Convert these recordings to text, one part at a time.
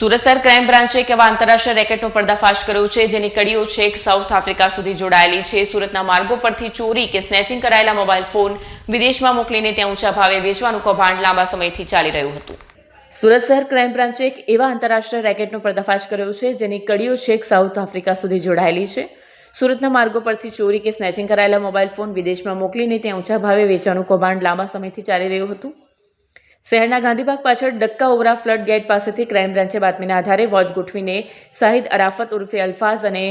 સુરત શહેર ક્રાઇમ બ્રાન્ચે એક એવા આંતરરાષ્ટ્રીય રેકેટનો પર્દાફાશ કર્યો છે, જેની કડીઓ છેક સાઉથ આફ્રિકા સુધી જોડાયેલી છે. સુરતના માર્ગો પરથી ચોરી કે સ્નેચિંગ કરાયેલા મોબાઈલ ફોન વિદેશમાં મોકલીને ત્યાં ઊંચા ભાવે વેચવાનું કૌભાંડ લાંબા સમયથી ચાલી રહ્યું હતું. સુરત શહેર ક્રાઇમ બ્રાન્ચે એક એવા આંતરરાષ્ટ્રીય રેકેટનો પર્દાફાશ કર્યો છે, જેની કડીઓ છેક સાઉથ આફ્રિકા સુધી જોડાયેલી છે. સુરતના માર્ગો પરથી ચોરી કે સ્નેચિંગ કરાયેલા મોબાઈલ ફોન વિદેશમાં મોકલીને ત્યાં ઊંચા ભાવે વેચવાનું કૌભાંડ લાંબા સમયથી ચાલી રહ્યું હતું. શહેરના ગાંધીબાગ પાછળ ડક્કા ઓવરા ફ્લડ ગેટ પાસેથી ક્રાઇમ બ્રાન્ચે બાતમીના આધારે વોચ ગોઠવીને શાહિદ અરાફત ઉર્ફે અલ્ફાઝ અને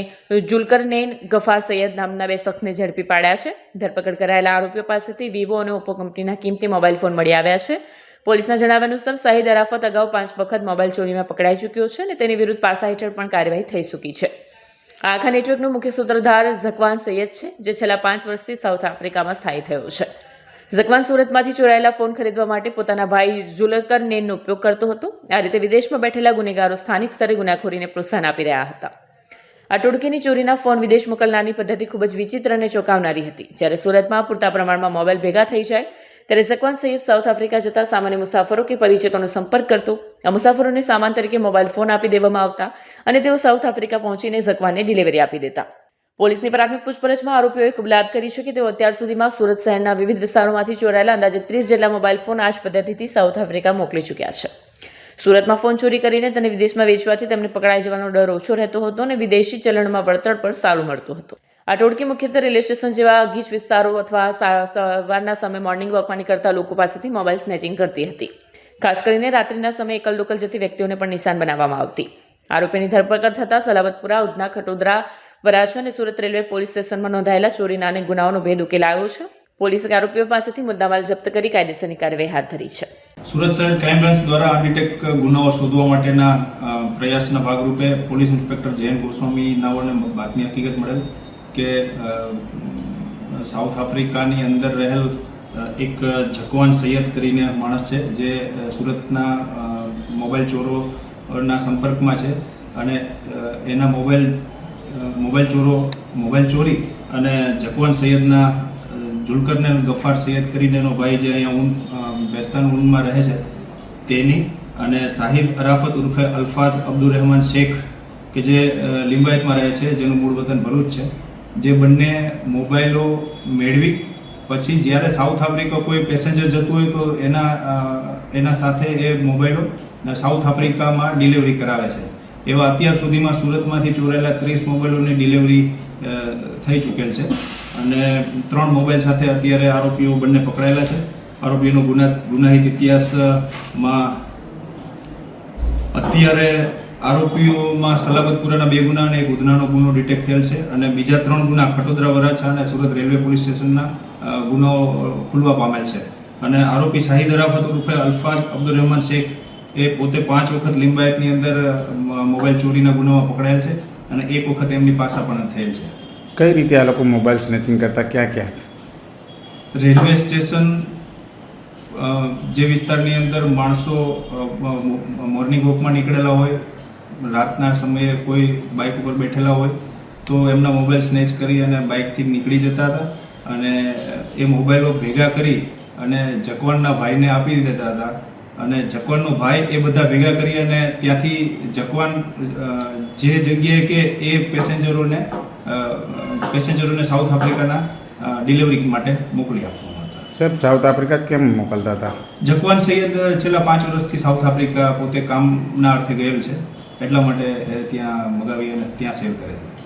જુલકરનેન ગફાર સૈયદ નામના બે શખ્સને ઝડપી પાડ્યા છે. ધરપકડ કરાયેલા આરોપીઓ પાસેથી વિવો અને ઓપ્પો કંપનીના કિંમતી મોબાઈલ ફોન મળી આવ્યા છે. પોલીસના જણાવ્યા અનુસાર શાહિદ અરાફત અગાઉ પાંચ વખત મોબાઈલ ચોરીમાં પકડાઈ ચૂક્યો છે અને તેની વિરુદ્ધ પાસા હેઠળ પણ કાર્યવાહી થઈ ચૂકી છે. આખા નેટવર્કનો મુખ્ય સૂત્રધાર ઝકવાન સૈયદ છે, જે છેલ્લા પાંચ વર્ષથી સાઉથ આફ્રિકામાં સ્થાયી થયો છે. ઝકવાન સુરતમાંથી ચોરાયેલા ફોન ખરીદવા માટે પોતાના ભાઈ જુલકર નેનનો ઉપયોગ કરતો હતો. આ રીતે વિદેશમાં બેઠેલા ગુનેગારો સ્થાનિક સ્તરે ગુનાખોરીને પ્રોત્સાહન આપી રહ્યા હતા. આ ટોળકીની ચોરીના ફોન વિદેશ મોકલનારની પદ્ધતિ ખૂબ જ વિચિત્ર અને ચોંકાવનારી હતી. જ્યારે સુરતમાં પૂરતા પ્રમાણમાં મોબાઈલ ભેગા થઈ જાય, ત્યારે ઝકવાન સહિત સાઉથ આફ્રિકા જતા સામાન્ય મુસાફરો કે પરિચિતોનો સંપર્ક કરતો, આ મુસાફરોને સામાન તરીકે મોબાઈલ ફોન આપી દેવામાં આવતા અને તેઓ સાઉથ આફ્રિકા પહોંચીને ઝકવાનને ડિલિવરી આપી દેતા. પોલીસની પ્રાથમિક પૂછપરછમાં આરોપીઓએ કબૂલાત કરી છે કે તેઓ અત્યાર સુધીમાં સુરત શહેરના વિવિધ વિસ્તારોમાંથી ચોરાયેલા અંદાજે ત્રીસ જેટલા મોબાઈલ ફોન આ જ પદ્ધતિથી સાઉથ આફ્રિકા મોકલી ચૂક્યા છે. સુરતમાં ફોન ચોરી કરીને તેને વિદેશમાં વેચવાથી તેમને પકડાઈ જવાનો ડર ઓછો રહેતો હતો અને વિદેશી ચલણમાં વળતર પણ સારું મળતું હતું. આ ટોળકી મુખ્યત્વે રેલવે સ્ટેશન જેવા ગીચ વિસ્તારો અથવા સવારના સમયે મોર્નિંગ વોકમાં નીકળતા લોકો પાસેથી મોબાઈલ સ્નેચિંગ કરતી હતી. ખાસ કરીને રાત્રિના સમયે એકલ દોકલ જતી વ્યક્તિઓને પણ નિશાન બનાવવામાં આવતી. આરોપીની ધરપકડ થતાં સલાબતપુરા, ઉધના, ખટોદરા વરાછા અને સુરત રેલવે પોલીસ સ્ટેશનમાં નોંધાયેલા ચોરીના અને ગુનાઓનો ભેદ ઉકેલાયો છે. પોલીસે આરોપીઓ પાસેથી મુદ્દામાલ જપ્ત કરી કાયદેસરની કાર્યવાહી હાથ ધરી છે. સુરત શહેર ક્રાઇમ બ્રાન્ચ દ્વારા અનડિટેક ગુનાઓ શોધવા માટેના પ્રયાસના ભાગરૂપે પોલીસ ઇન્સ્પેક્ટર જયંત ગોસ્વામી નાઓને બાતમી હકીકત મળેલ કે સાઉથ આફ્રિકાની અંદર રહેલ એક જકવાન સૈયદ કરીને માણસ છે, જે સુરતના મોબાઈલ ચોરોના સંપર્કમાં છે અને એના મોબાઈલ મોબાઈલ ચોરો, મોબાઈલ ચોરી અને જકવાન સૈયદના જુલકરને ગફાર સૈયદ કરીને એનો ભાઈ જે અહીંયા ઊન બેસ્તાન ઊનમાં રહે છે, તેની અને સાહિદ અરાફત ઉર્ફે અલ્ફાઝ અબ્દુર રહેમાન શેખ કે જે લિંબાયતમાં રહે છે, જેનું મૂળ વતન ભરૂચ છે, જે બંને મોબાઈલો મેળવી પછી જ્યારે સાઉથ આફ્રિકા કોઈ પેસેન્જર જતું હોય તો એના એના સાથે એ મોબાઈલો સાઉથ આફ્રિકામાં ડિલિવરી કરાવે છે. એવા અત્યાર સુધીમાં સુરતમાંથી ચોરાયેલા ત્રીસ મોબાઈલોની ડિલિવરી થઈ ચૂકેલ છે. અને ત્રણ મોબાઈલ સાથે અત્યારે આરોપીઓ બંને પકડાયેલા છે. આરોપીઓનો ગુના, ગુનાહિત ઇતિહાસમાં અત્યારે આરોપીઓમાં સલાબતપુરાના બે ગુના અને એક ઉધનાનો ગુનો ડિટેક્ટ થયેલ છે. અને બીજા ત્રણ ગુના ખટોદરા વરાછા અને સુરત રેલવે પોલીસ સ્ટેશનના ગુનો ખુલવા પામેલ છે. અને આરોપી શાહિદ અરાફત રૂપે અલ્ફાઝ અબ્દુલ રહેમાન શેખ એ પોતે પાંચ વખત લિંબાયતની અંદર મોબાઈલ ચોરીના ગુનામાં પકડાયેલ છે અને એક વખત એમની પાસા પણ થયેલ છે. કઈ રીતે આ લોકો મોબાઈલ સ્નેચિંગ કરતા? ક્યાં ક્યાં? રેલવે સ્ટેશન જે વિસ્તારની અંદર માણસો મોર્નિંગ વોકમાં નીકળેલા હોય રાતના સમયે કોઈ બાઇક ઉપર બેઠેલા હોય તો એમના મોબાઈલ સ્નેચ કરી અને બાઇકથી નીકળી જતા હતા અને એ મોબાઈલો ભેગા કરી અને જકવાનના ભાઈને આપી દેતા હતા. અને જકવાનનો ભાઈ એ બધા ભેગા કરી અને ત્યાંથી જકવાન જે જગ્યાએ કે એ પેસેન્જરોને પેસેન્જરોને સાઉથ આફ્રિકાના ડિલિવરી માટે મોકલી આપવામાં હતા સાહેબ સાઉથ આફ્રિકા કેમ મોકલતા હતા? જકવાન સૈયદ છેલ્લા પાંચ વર્ષથી સાઉથ આફ્રિકા પોતે કામના અર્થે ગયેલ છે એટલા માટે એ ત્યાં મગાવી અને ત્યાં સેવ કરે છે.